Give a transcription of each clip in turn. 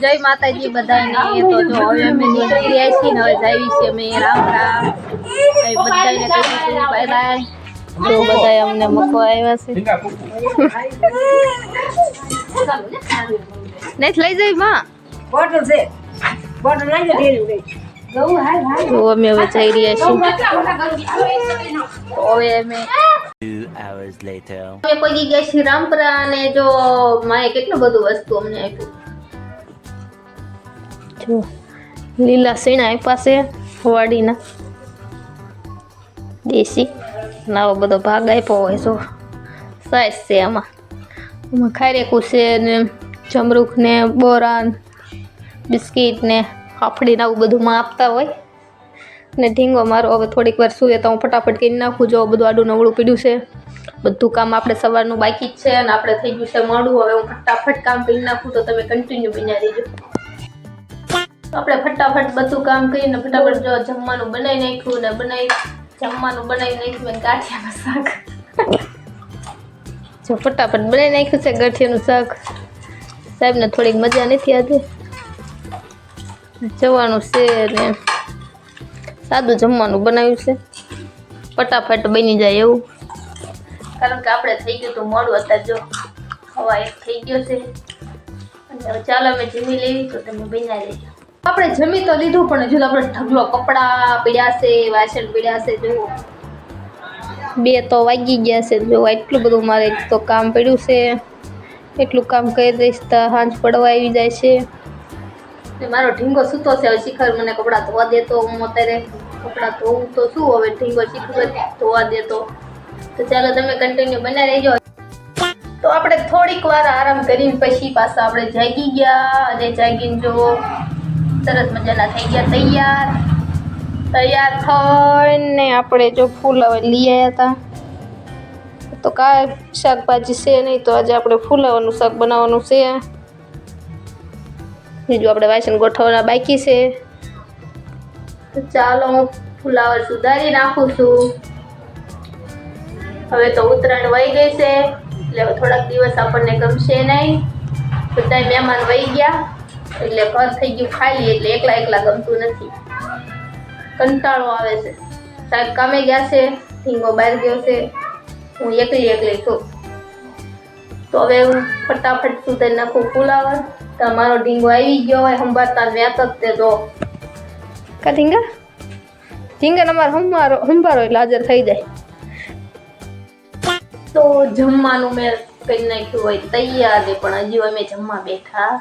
જય માતાજી બધાને. તો જો હવે અમે નીકળી રહ્યા છીએ ને હવે જાવી છીએ અમે. રામ રામ. હવે બધાને કહીશું બાય બાય. જો બધા અમને મૂકવા આવ્યા છે. નથી લઈ જઈ માં. બોટલ છે. બોટલ લઈ જા ઢેરી ઉડે તો અમે હવે જઈ રહ્યા છીએ. તો હવે અમે Two hours later. અમે પગી ગયા છીએ રામપરા અને જો માએ કેટલું બધું વસ્તુ અમને આપ્યું. જો, લીલા સીણા આપ્યા છે વાડીના. દેશી, નવો બધો ભાગ આપ્યો હોય જો. સાઈઝ છે આમાં. આમાં ખારેકું છે ને જમરૂખ ને બોરાન, બિસ્કીટ ને ફાફડીને આવું બધું માં આપતા હોય. ને ઢીંગો મારો, હવે થોડીક વાર સુએ તો હું ફટાફટ કરી નાખું. જો બધું આડું નવળું પીડ્યું છે. બધું કામ આપણે સવારનું બાકી જ છે અને આપણે થઈ ગયું છે મોડું. હવે હું ફટાફટ કામ કરી નાખું તો તમે કન્ટિન્યુ રહીજો. તો આપણે ફટાફટ બધું કામ કરીને ફટાફટ જો જમવાનું બનાવી નાખ્યું ને બનાવી જમવાનું બનાવી નાખ્યું મેં ગાંઠિયાનું શાક. જો ફટાફટ બનાવી નાખ્યું છે ગાંઠિયાનું શાક. સાહેબને થોડીક મજા નથી આજે. જવાનું છે ને સાદું જમવાનું બનાવ્યું છે. ફટાફટ બની જાય એવું. કારણ કે આપણે થઈ ગયું તો મોડું અત્યારે જો હવા એક થઈ ગયો છે. અને ચાલો અમે જમી લેવી તો તમે બન્યા રહેજો આપણે જમી તો લીધું પણ હજુ આપણે ઢગલો કપડાં પીડ્યા છે વાસણ પીડ્યા છે જુઓ. બે તો વાગી ગયા છે જો એટલું બધું મારે તો કામ પડ્યું છે. એટલું કામ કરી દઈશ તો સાંજ પડવા આવી જાય છે. મારો ઢીંગો સૂતો છે હવે શિખર મને કપડાં ધોવા દેતો હું અત્યારે કપડાં ધોવું તો શું હવે ઢીંગો શીખર ધોવા દેતો તો. ચાલો તમે કન્ટિન્યુ બનાવી રહેજો. તો આપણે થોડીક વાર આરામ કરીને પછી પાછા આપણે જાગી ગયા અને જાગીને જો સરસ મજાના થઈ ગયા, તૈયાર તૈયાર થઈને આપણે જો ફૂલ હવે લઈ આવ્યા હતા તો કાંઈ શાકભાજી છે નહીં, તો આજે આપણે ફૂલાવાનું શાક બનાવવાનું છે. બીજું આપણે વાસણ ગોઠવવાના બાકી છે. તો ચાલો હું ફુલાવર સુધારી નાખું છું. હવે તો ઉત્તરાયણ વહી ગઈ છે. એટલે થોડાક દિવસ આપણને ગમશે નહીં. બધા મહેમાન વહી ગયા. એટલે ઘર થઈ ગયું ખાલી એટલે એકલા એકલા ગમતું નથી. કંટાળો આવે છે. સાહેબ કામે ગયા છે? ધીંગો બહાર ગયો છે. હું એકલી એકલી છું. તો હવે હું ફટાફટ સુધારી નાખું ફુલાવર? તમારો ઢીંગો આવી ગયો હોય સંભાળતા વ્યાત જ તે જો. કા ઢીંગા? ઢીંગા અમારે હંભારો હંભારો એટલે હાજર થઈ જાય. તો જમવાનું મેં કરી નાખ્યું હોય તૈયાર છે પણ હજી અમે જમવા બેઠા.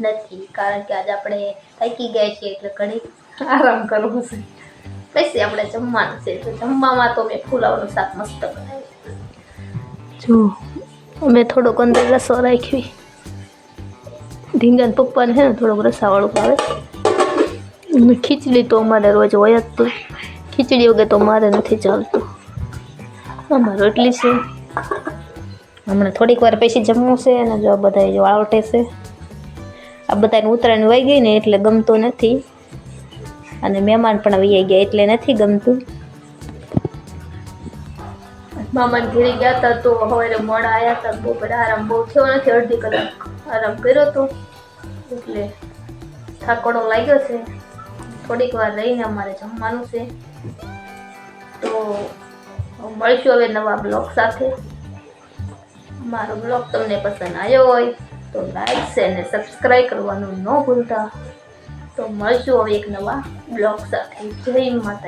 નથી, કારણ કે આજે આપણે થાકી ગયા છીએ એટલે ઘડી આરામ કરવો છે. પછી આપણે જમવાનું છે, તો જમવામાં તો મેં ફુલાવાનું શાક મસ્ત બનાવ્યું. જો, મેં થોડોક અંદર રસો રાખવી ધીંગા પપ્પાને છે ને થોડોક રસાવાળું ભાવે. ખીચડી તો અમારે રોજ હોય જ તો. ખીચડી વગર તો મારે નથી ચાલતું. અમારે રોટલી છે. હમણાં થોડીક વાર પછી જમવું છે અને જો બધા જો આવટે છે. આ બધાને ઉત્તરાયણ વહી ગઈ ને એટલે ગમતું નથી. અને મહેમાન પણ વહી ગયા એટલે નથી ગમતું. મામા ઘેરી ગયા હતા તો હવે મોડા આવ્યા હતા બહુ બધા આરામ બહુ થયો નથી, અડધી કલાક આરામ કર્યો હતો એટલે થાકોડો લાગ્યો છે. થોડીક વાર રહીને અમારે જમવાનું છે. તો મળશું હવે નવા બ્લોગ સાથે. મારો બ્લોગ તમને પસંદ આવ્યો હોય તો લાઈક છે અને સબસ્ક્રાઈબ કરવાનું ન ભૂલતા. તો મળશું હવે એક નવા બ્લોગ સાથે. જય માતા